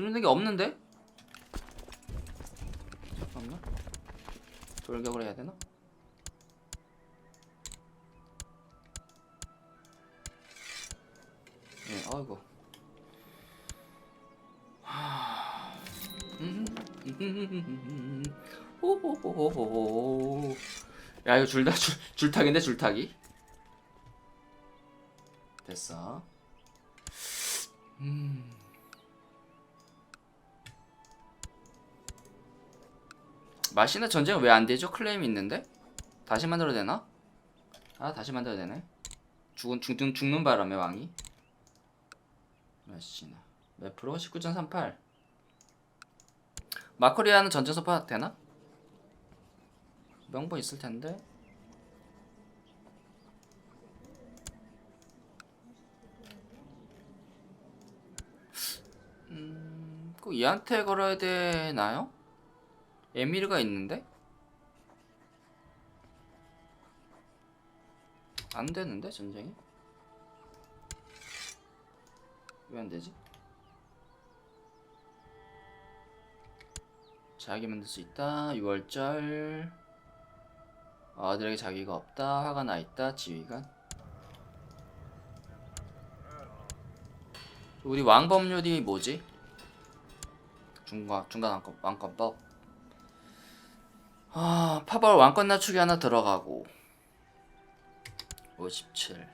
손전등이 없는데? 잠깐만. 돌격을 해야 되나? 예, 아이고. 음, 호호호호호 야 이거 줄다 줄, 줄타기인데 줄타기? 됐어. 음 마시나 전쟁은 왜 안 되죠? 클레임이 있는데? 다시 만들어야 되나? 아 다시 만들어야 되네 죽은 죽는 죽는 바람에 왕이 마시나 몇 프로? 19.38 마코리아는 전쟁 소파 되나? 명분 있을 텐데 음, 꼭 얘한테 걸어야 되나요? 에미르가 있는데? 안 되는데 전쟁이? 왜 안 되지? 자기 만들 수 있다. 6월절. 아들에게 자기가 없다. 화가 나 있다. 지휘관. 우리 왕법률이 뭐지? 중간 중간 왕권 왕권법. 아 파벌 왕권 낮추기 하나 들어가고. 57.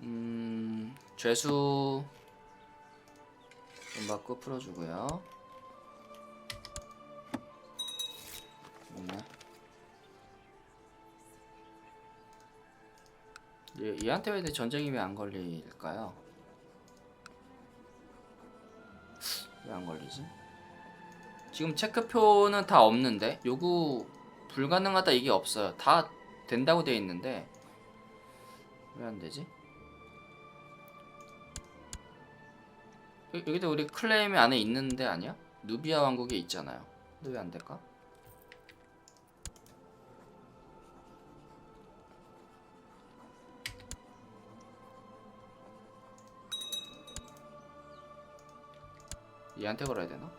음 죄수 돈 받고 풀어주고요. 없네. 얘, 얘한테 왜 전쟁이 왜 안 걸릴까요? 왜 안 걸리지? 지금 체크표는 다 없는데 요구 불가능하다 이게 없어요. 다 된다고 되어 있는데 왜 안 되지? 여- 여기도 우리 클레임이 안에 있는데 아니야? 누비아 왕국에 있잖아요. 근데 왜 안 될까? 얘한테 걸어야 되나?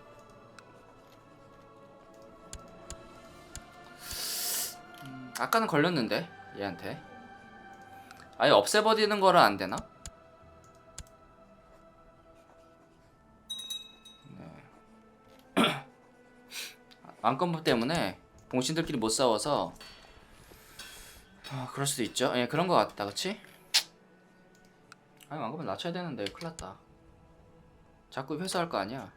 아까는 걸렸는데 얘한테 아예 없애버리는 거라 안 되나? 네. 왕권법 때문에 봉신들끼리 못 싸워서 아, 그럴 수도 있죠. 예, 그런 거 같다, 그치? 아니 왕권법 낮춰야 되는데 큰일 났다. 자꾸 회수할 거 아니야.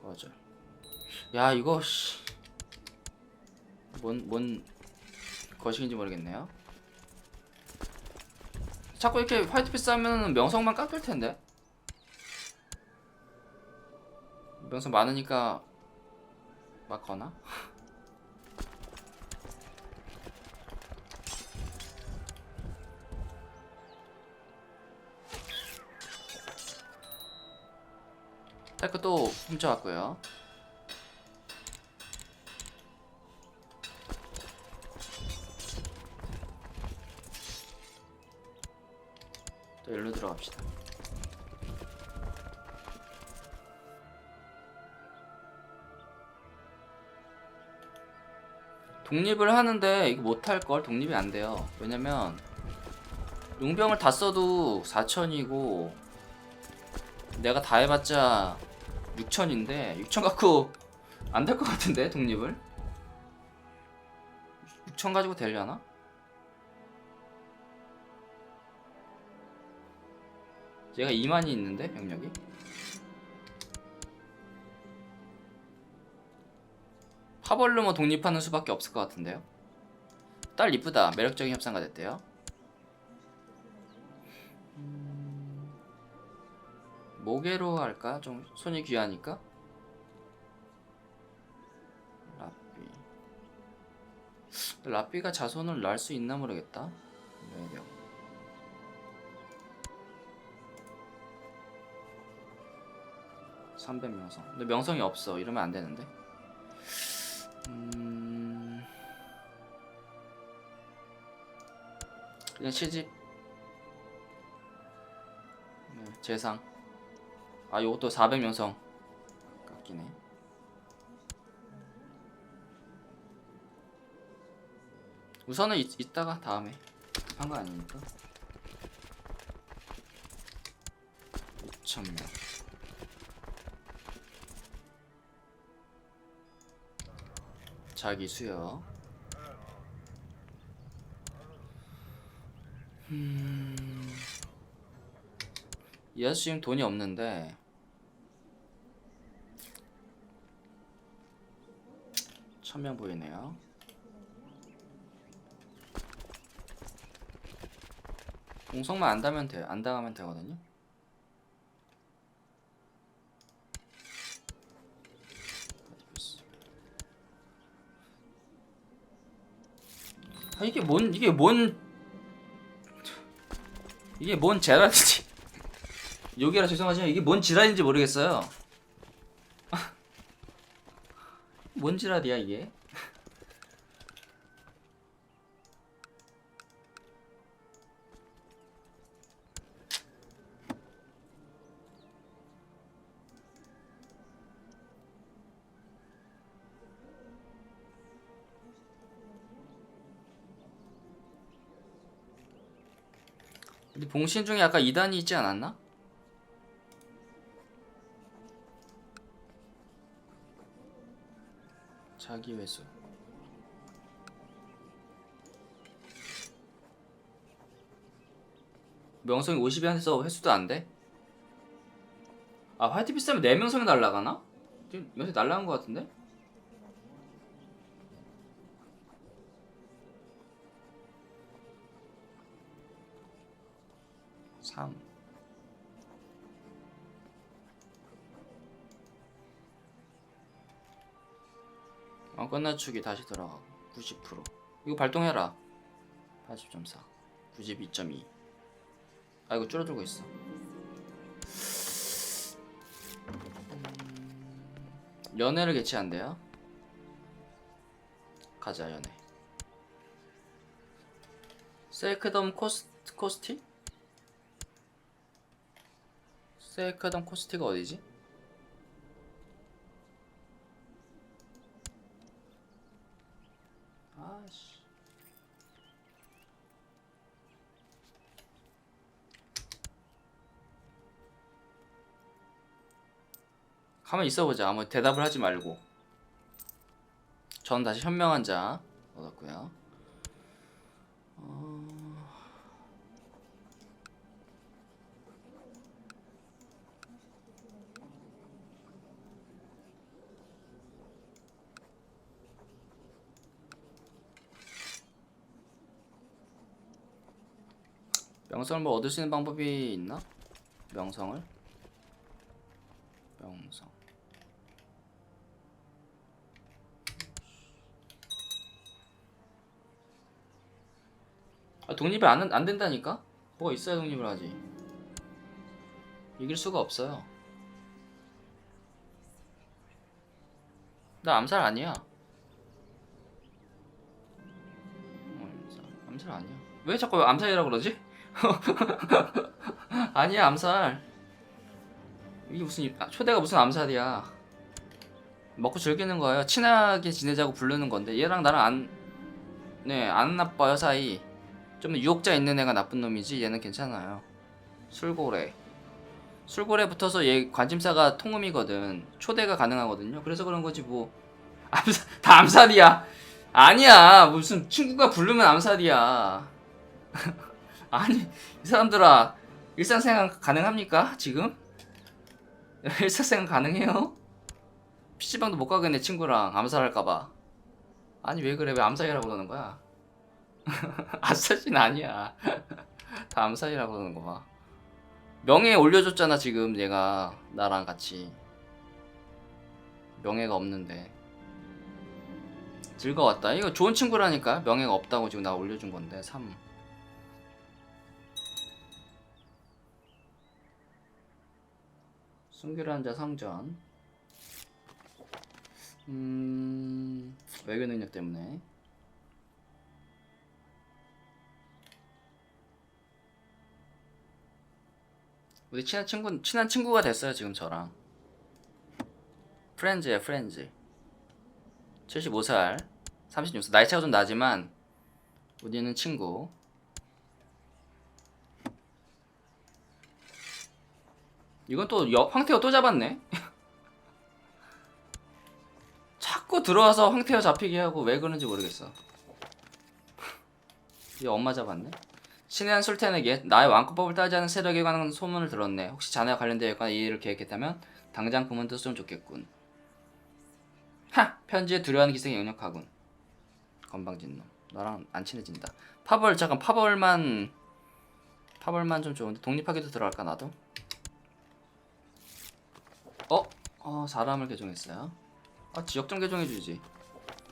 꺼져. 야 이거 씨. 뭔, 뭔 거식인지 모르겠네요. 자꾸 이렇게 화이트피스 하면 명성만 깎일 텐데. 명성 많으니까 막 거나? 테크 또 훔쳐왔고요. 갑시다. 독립을 하는데 이거 못할 걸 독립이 안 돼요. 왜냐면 용병을 다 써도 4천이고 내가 다 해봤자 6천인데 6천 갖고 안 될 것 같은데 독립을 6천 가지고 되려나? 얘가 2만이 있는데 병력이? 파벌르모 독립하는 수밖에 없을 것 같은데요? 딸 이쁘다. 매력적인 협상가 됐대요. 모게로 할까? 좀 손이 귀하니까? 라삐 라삐가 자손을 낳을 수 있나 모르겠다. 매력 삼백 명성 근데 명성이 없어. 이러면 안 되는데. 음... 그냥 시집 재상. 아 요것도 400 명성. 깎이네. 우선은 이, 이따가 다음에 한거 아니니까? 2천명 자기 수여 이 아저씨 지금 돈이 없는데 천명 보이네요 공성만 안 당하면 돼. 안 당하면 되거든요. 아 이게 뭔 이게 뭔 이게 뭔 제랄인지 여기라 죄송하지만 이게 뭔 지랄인지 모르겠어요. 뭔 지랄이야 이게? 근데 봉신 중에 아까 2단이 있지 않았나? 자기 회수 명성이 50이한테서 회수도 안 돼? 아 화이트 비싸면 4명성이 날라가나? 지금 요새 날라간 것 같은데? 삼. 어, 끝나축이 다시 들어가고 90% 이거 발동해라. 80.4 92.2 아 이거 줄어들고 있어. 음, 연애를 개최한대요 가자 연애. 세이크덤 코스트 코스티? 세이크덤 코스티가 어디지? 아씨. 가만 있어보자. 아무 대답을 하지 말고. 전 다시 현명한 자 얻었고요. 명성을 뭐 얻을 수 있는 방법이 있나? 명성을? 명성 아 독립이 안, 안 된다니까? 뭐가 있어야 독립을 하지 이길 수가 없어요 나 암살 아니야 어, 암살, 암살 아니야 왜 자꾸 암살이라고 그러지? 아니야 암살. 이게 무슨 이- 아, 초대가 무슨 암살이야. 먹고 즐기는 거예요. 친하게 지내자고 부르는 건데 얘랑 나랑 안 네, 안 나빠요 사이. 좀 유혹자 있는 애가 나쁜 놈이지 얘는 괜찮아요. 술고래. 술고래 붙어서 얘 관심사가 통음이거든. 초대가 가능하거든요. 그래서 그런 거지 뭐. 암살 다 암살이야. 아니야. 무슨 친구가 부르면 암살이야 아니 이 사람들아 일상생활 가능합니까 지금? 일상생활 가능해요? PC방도 못 가겠네 친구랑. 암살할까봐. 아니 왜 그래? 왜 암살이라고 그러는 거야? 아사신 아니야. 다 암살이라고 그러는 거봐. 명예 올려줬잖아 지금 얘가. 나랑 같이. 명예가 없는데. 즐거웠다. 이거 좋은 친구라니까. 명예가 없다고 지금 나 올려준 건데 3 순결한 자 성전 음 외교 능력 때문에 우리 친한 친구 친한 친구가 됐어요 지금 저랑. 프렌즈야 프렌즈. 75살, 36살 나이 차가 좀 나지만 우리는 친구. 이건 또 여, 황태호 또 잡았네. 자꾸 들어와서 황태호 잡히게 하고 왜 그런지 모르겠어. 이 엄마 잡았네. 신의 한 술탄에게 나의 왕권법을 따지 않은 세력에 관한 소문을 들었네. 혹시 자네와 관련되어 있거나 이 일을 계획했다면 당장 그만뒀으면 좋겠군. 하! 편지에 두려워하는 기색이 역력하군. 건방진 놈. 나랑 안 친해진다. 파벌 잠깐 파벌만 파벌만 좀 좋은데 독립하게도 들어갈까 나도? 어? 어 사람을 개종했어요. 아 지역 좀 개종해주지.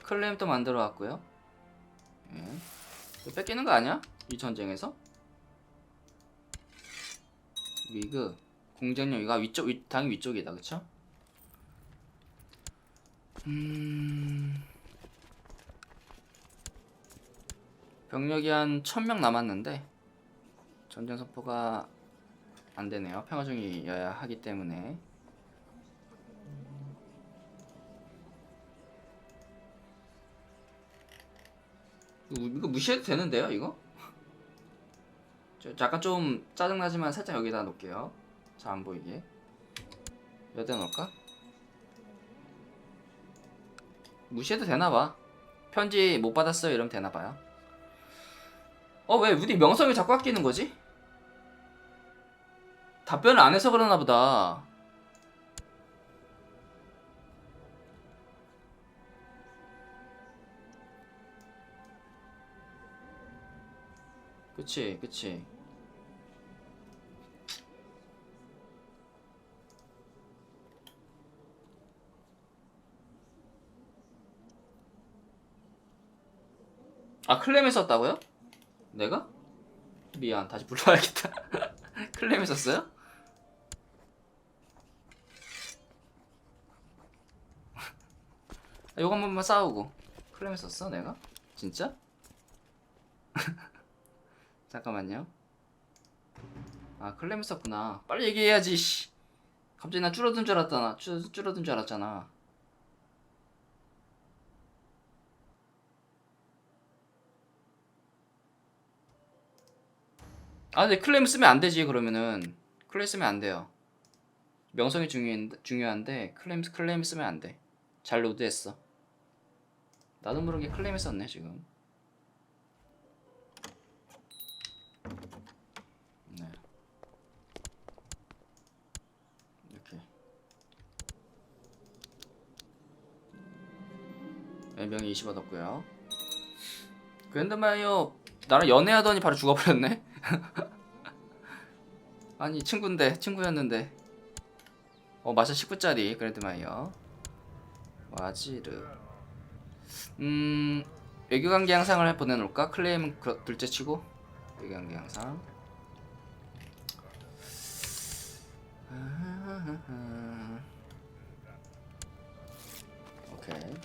클레임 또 만들어 왔고요. 예. 뺏기는 거 아니야? 이 전쟁에서? 위그 공격력 이가 위쪽 위 당연히 위쪽이다 그쵸? 음... 병력이 한 1000명 남았는데 전쟁 선포가 안 되네요. 평화 중이어야 하기 때문에 이거, 무시해도 되는데요, 이거? 저 약간 좀 짜증나지만 살짝 여기다 놓을게요. 잘 안 보이게. 여기다 놓을까? 무시해도 되나봐. 편지 못 받았어요 이러면 되나봐요. 어, 왜 우리 명성이 자꾸 아끼는 거지? 답변을 안 해서 그러나 보다. 그치, 그치. 아, 클램에 썼다고요? 내가? 미안, 다시 불러야겠다. 클램에 썼어요? 아, 요거 한 번만 싸우고. 클램에 썼어, 내가? 진짜? 잠깐만요. 아 클램 썼구나. 빨리 얘기해야지. 씨. 갑자기 나 줄어든 줄 알았잖아. 줄, 줄어든 줄 알았잖아. 아 근데 클램 쓰면 안 되지 그러면은 클램 쓰면 안 돼요. 명성이 중요한, 중요한데 클램 클램 쓰면 안 돼. 잘 로드했어. 나도 모르게 클램 썼네 지금. 네. 이렇게. 연병이 20 얻었고요. 그랜드마이어 나랑 연애하더니 바로 죽어버렸네. 아니 친구인데 친구였는데. 어 마샤 19짜리 그랜드마이어. 와지르. 음 외교관계 양상을 보내놓을까? 클레임은 그렇- 둘째 치고 외교관계 양상.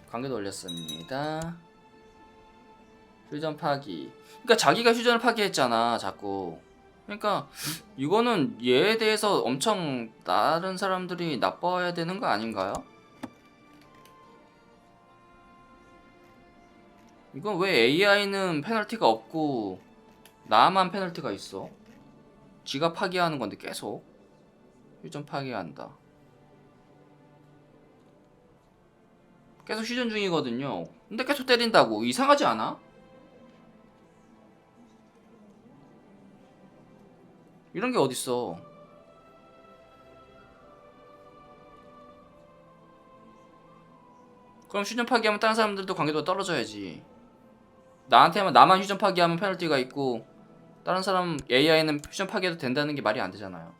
관계도 올렸습니다 휴전 파기 그러니까 자기가 휴전을 파기했잖아 자꾸 그러니까 이거는 얘에 대해서 엄청 다른 사람들이 나빠야 되는 거 아닌가요? 이건 왜 AI는 페널티가 없고 나만 페널티가 있어? 지가 파기하는 건데 계속 휴전 파기한다. 계속 휴전 중이거든요. 근데 계속 때린다고 이상하지 않아? 이런 게 어딨어? 그럼 휴전 파기하면 다른 사람들도 관계도가 떨어져야지. 나한테만 나만 휴전 파기하면 페널티가 있고 다른 사람 AI는 휴전 파기해도 된다는 게 말이 안 되잖아요.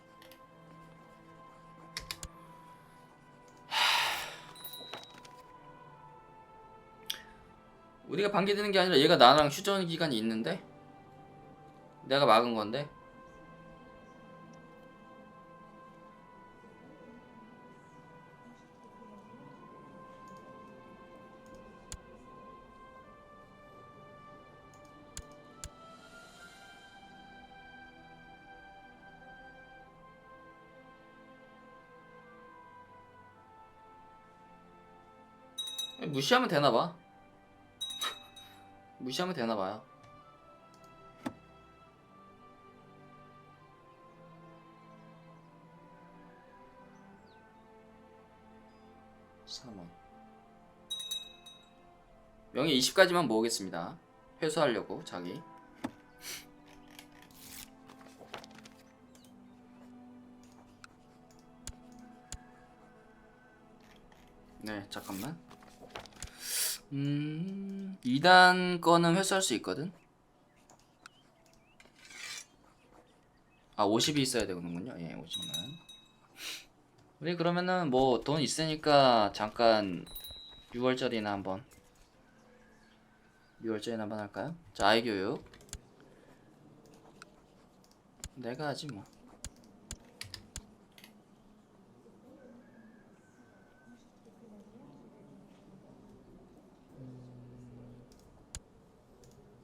우리가 반기되는 게 아니라 얘가 나랑 휴전 기간이 있는데? 내가 막은 건데? 무시하면 되나봐. 무시하면 되나봐요. 삼원. 명예 20까지만 모으겠습니다. 회수하려고 자기. 네 잠깐만 음 2단 거는 회수할 수 있거든? 아 50이 있어야 되는군요. 예 50만. 우리 그러면은 뭐 돈 있으니까 잠깐 6월짜리나 한번 6월짜리나 한번 할까요? 자 아이교육. 내가 하지 뭐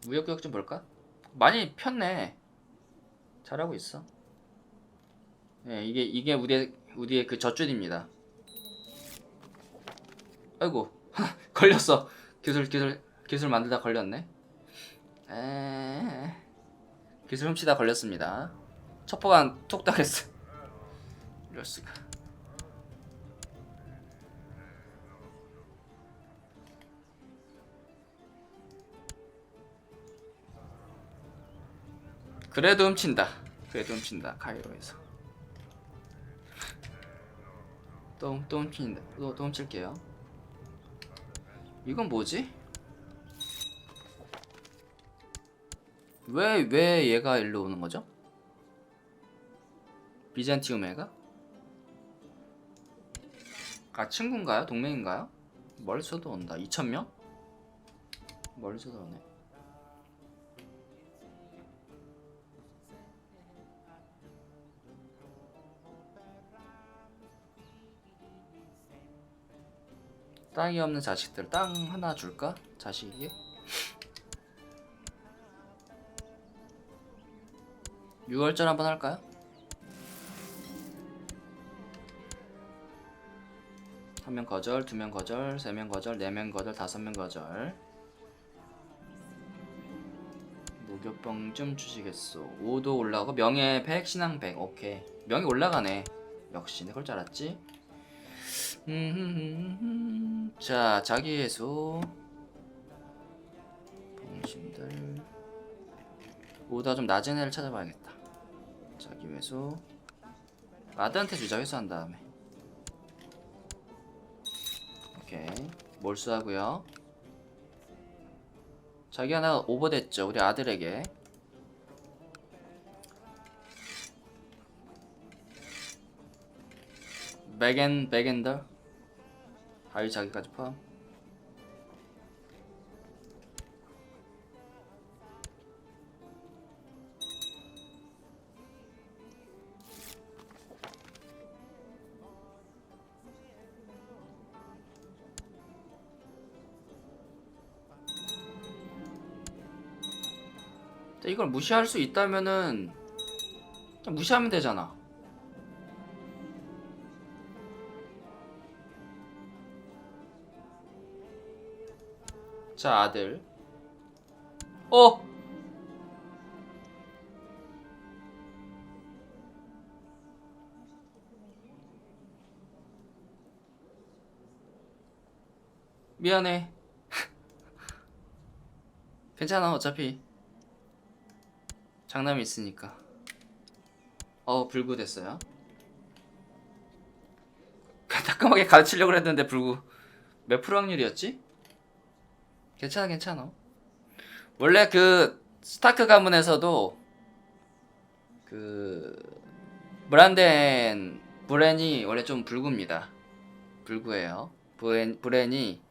무역교육 좀 볼까? 많이 폈네 잘하고 있어 예, 이게 이게 우리의 우리의 그 젖줄입니다. 아이고 걸렸어. 기술 기술 기술 만들다 걸렸네. 에 기술 훔치다 걸렸습니다. 첩보관 툭 당했어. 이럴 수가. 그래도 훔친다. 그래도 훔친다. 카이로에서. 또, 또 훔친다. 또, 또 훔칠게요. 이건 뭐지? 왜, 왜 얘가 일로 오는 거죠? 비잔티움 애가? 아, 친구인가요? 동맹인가요? 멀리서도 온다. 2,000명? 멀리서도 오네. 땅이 없는 자식들 땅 하나 줄까? 자식이? 유월절 한번 할까요? 한 명 거절, 두 명 거절, 세 명 거절, 네 명 거절, 다섯 명 거절. 목욕병 좀 주시겠소. 5도 올라가고 명예 100, 신앙 100. 오케이. 명예 올라가네. 역시 그럴 줄 알았지. 음, 자, 자기 해소. 봉신들. 보다 좀 낮은 애를 찾아봐야겠다. 자기 회수. 아드한테 주자 회수한 다음에. 오케이. 몰수하고요. 자기 하나 오버됐죠. 우리 아들에게. 백앤 백앤더 바위 자기까지 포함. 이걸 무시할 수 있다면은 그냥 무시하면 되잖아. 자 아들. 어. 미안해. 괜찮아 어차피 장남이 있으니까. 어 불구 됐어요. 따끔하게 가르치려고 했는데 불구 몇 프로 확률이었지? 괜찮아 괜찮아 원래 그 스타크 가문에서도 그 브란덴 브렌이 원래 좀 불구입니다 불구예요 브렌, 브렌이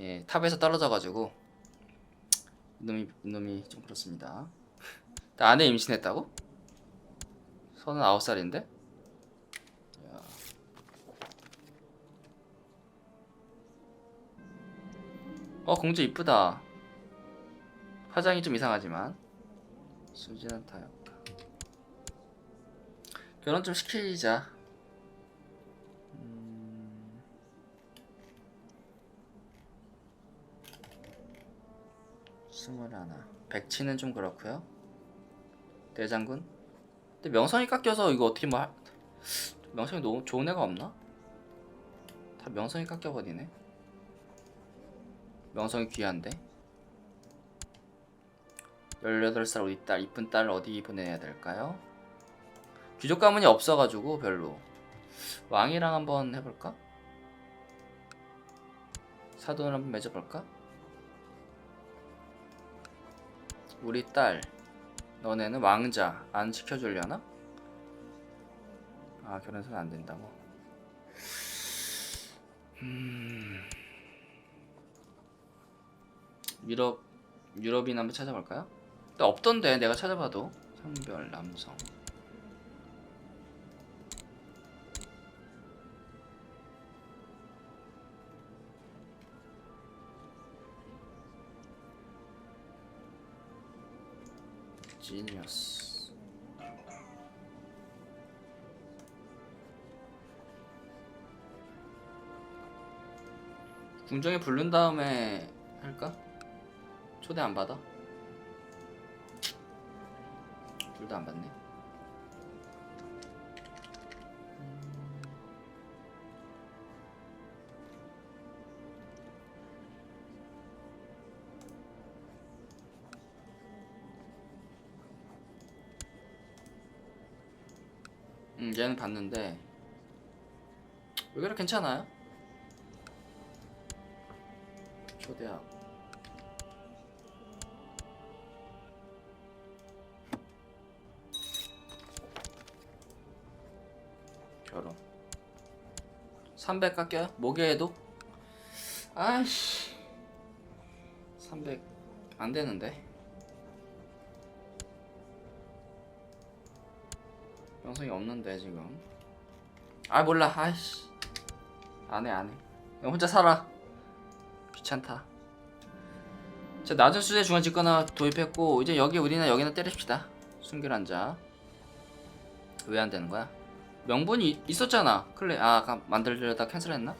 예, 탑에서 떨어져가지고 이놈이, 이놈이 좀 그렇습니다 아내 임신했다고? 39살인데? 어 공주 이쁘다. 화장이 좀 이상하지만. 순진한 타협 결혼 좀 시키자. 음... 스물하나. 백치는 좀 그렇고요. 대장군? 근데 명성이 깎여서 이거 어떻게 뭐 하... 명성이 너무 좋은 애가 없나? 다 명성이 깎여버리네. 명성이 귀한데. 18살 우리 딸 이쁜 딸 어디 보내야 될까요? 귀족 가문이 없어가지고 별로 왕이랑 한번 해볼까? 사돈을 한번 맺어볼까? 우리 딸 너네는 왕자 안 시켜주려나? 아 결혼해서는 안 된다고 음... 유럽 유럽인 한번 찾아볼까요? 근데 없던데 내가 찾아봐도 성별 남성 지니어스 궁정에 부른 다음에 할까? 초대 안 받아? 둘 다 안 받네. 음, 얘는 봤는데 의외로 괜찮아요. 초대하고 300 깎여요? 목요에도? 아이씨. 300 안되는데. 영상이 없는데 지금. 아 몰라. 아이씨. 안해 안해. 혼자 살아. 귀찮다. 자 낮은 수제 중간 집거나 도입했고 이제 여기 우리는 여기는 때립시다. 순결한자 왜 안 되는 거야? 명분이 이- 있었잖아 클레 아 아까 만들려다 캔슬했나?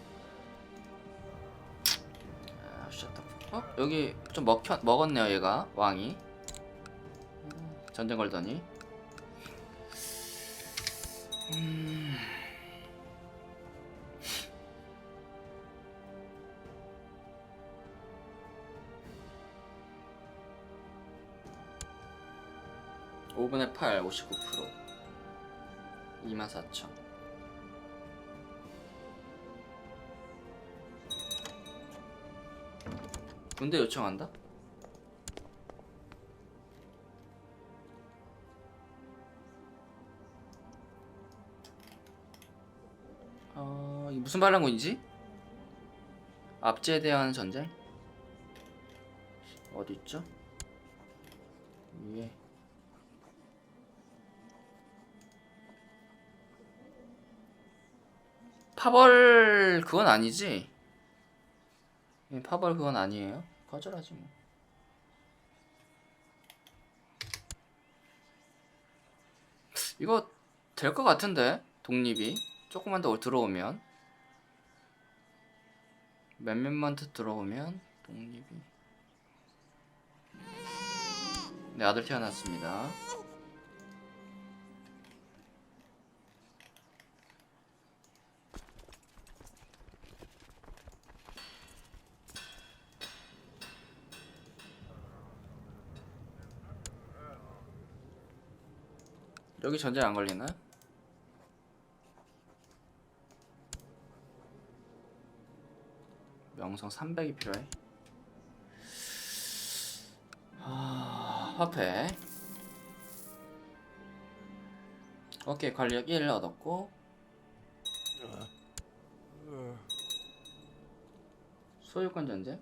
아. 어? 여기 좀 먹혀, 먹었네요 얘가 왕이 음, 전쟁 걸더니 음... 오분의 8, 59% 24,000 군대 요청한다? 어, 이 무슨 반란군이지? 압제에 대한 전쟁? 어디 있죠? 위 파벌 그건 아니지? 예, 파벌 그건 아니에요. 거절하지 뭐. 이거 될 것 같은데 독립이 조금만 더 들어오면 몇몇만 더 들어오면 독립이 네 아들 태어났습니다. 여기 전쟁 안 걸리나? 명성 300이 필요해. 아, 화폐. 오케이, 관리력 1 얻었고. 소유권 전쟁?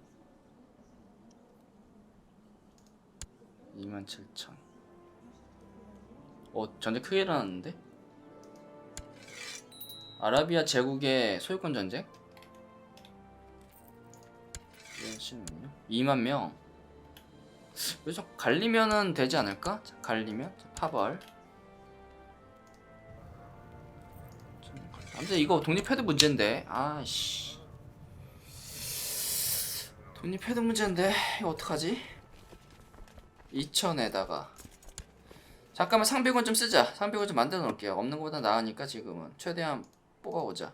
27,000. 어, 전쟁 크게 일어났는데? 아라비아 제국의 소유권 전쟁? 시는요 2만 명. 그래서 갈리면은 되지 않을까? 자, 갈리면 자, 파벌. 아무튼 이거 독립해도 문제인데. 아씨. 독립해도 문제인데 이거 어떡하지? 2천에다가 잠깐만 상비군 좀 쓰자. 상비군 좀 만들어 놓을게요. 없는 것보다 나으니까 지금은 최대한 뽑아오자.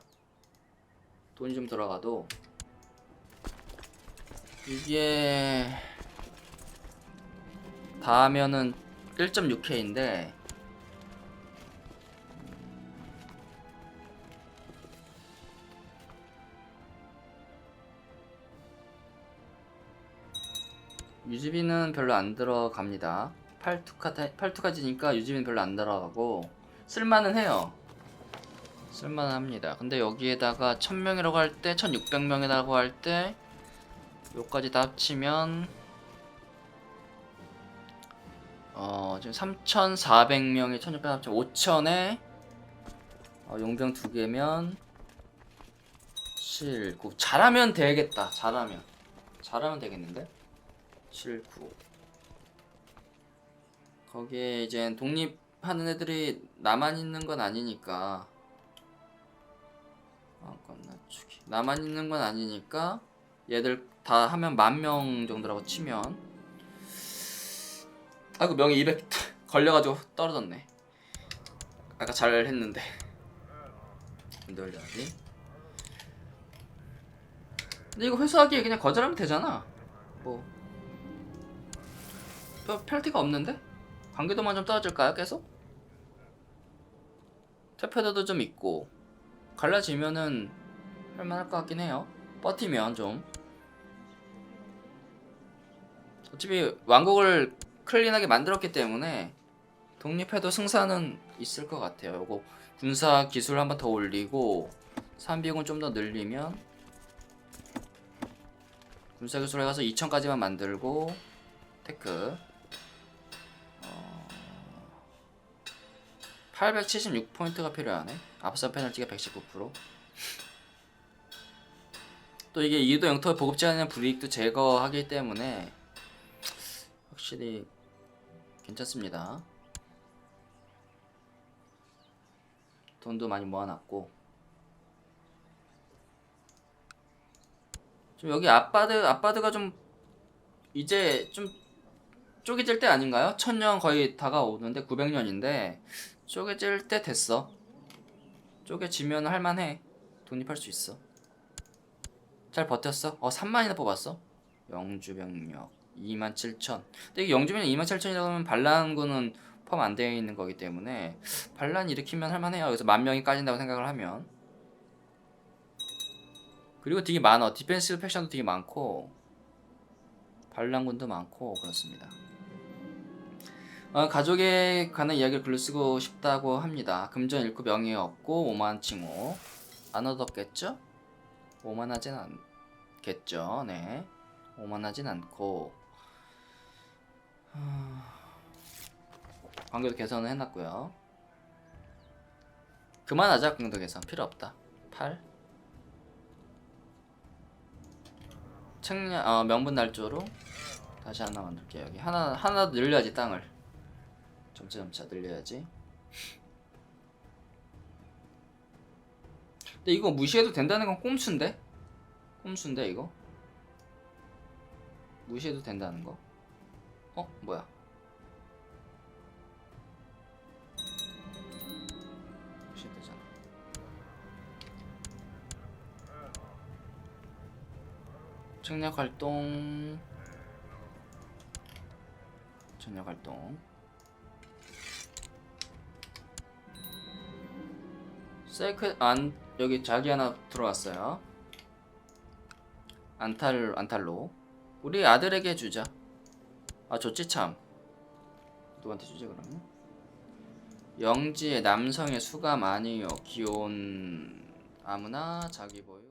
돈이 좀 들어가도. 이게 다 하면은 1.6K인데 유지비는 별로 안 들어갑니다. 8투카, 8투까지니까 유지비는 별로 안 들어가고 쓸만은 해요. 쓸만은 합니다. 근데 여기에다가 1000명이라고 할 때, 1600명이라고 할 때, 요까지 다 합치면 어, 지금 3,400명에 1,600 합치면 5,000에 어, 용병 두 개면 7, 9 잘하면 되겠다. 잘하면 잘하면 되겠는데? 7, 9 거기에 이제 독립하는 애들이 나만 있는 건 아니니까. 왕권 낮추기 나만 있는 건 아니니까 얘들 다 하면 만 명 정도라고 치면. 아이고 명이 200 걸려가지고 떨어졌네. 아까 잘 했는데. 근데 올려야지. 근데 이거 회수하기에 그냥 거절하면 되잖아. 뭐. 별, 펠티가 없는데? 관계도만 좀 떨어질까요 계속? 태페도도 좀 있고 갈라지면은 할만할 것 같긴 해요. 버티면 좀. 어차피 왕국을 클린하게 만들었기 때문에 독립해도 승산은 있을 것 같아요. 요거 군사 기술 한번 더 올리고 산비군 좀 더 늘리면 군사 기술 해가서 2000까지만 만들고 테크 876포인트가 필요하네. 앞선 페널티가 119%. 또 이게 이도 영토 보급지 않은 불이익도 제거하기 때문에 확실히 괜찮습니다. 돈도 많이 모아놨고 좀 여기 아빠드 아빠드가 좀 이제 좀 쪼개질 때 아닌가요? 천년 거의 다가오는데 900년인데 쪼개질 때 됐어. 쪼개지면 할만해. 독립할 수 있어. 잘 버텼어. 어 3만이나 뽑았어. 영주병력 27,000. 근데 영주병력 27,000이라고 하면 반란군은 포함 안 되어 있는 거기 때문에 반란 일으키면 할만해요. 그래서 만 명이 까진다고 생각을 하면. 그리고 되게 많아. 디펜스 팩션도 되게 많고 반란군도 많고 그렇습니다. 어, 가족에 관한 이야기를 글로 쓰고 싶다고 합니다. 금전 잃고 명예 없고 오만 칭호 안 얻었겠죠? 오만하진 않겠죠. 네, 오만하진 않고 하... 관계도 개선을 해놨고요. 그만하자 관계도 개선 필요 없다. 8 책량 어, 명분 날조로 다시 하나 만들게요. 여기 하나 하나 늘려야지 땅을. 점차 점차 늘려야지. 근데 이거 무시해도 된다는 건 꼼수인데? 꼼수인데 이거? 무시해도 된다는 거? 어? 뭐야? 무시되잖아. 청력 활동 청력 활동 세크 안 여기 자기 하나 들어왔어요. 안탈 안탈로 우리 아들에게 주자. 아 좋지 참. 누구한테 주지 그러면? 영지의 남성의 수가 많이요. 기온 아무나 자기 보유.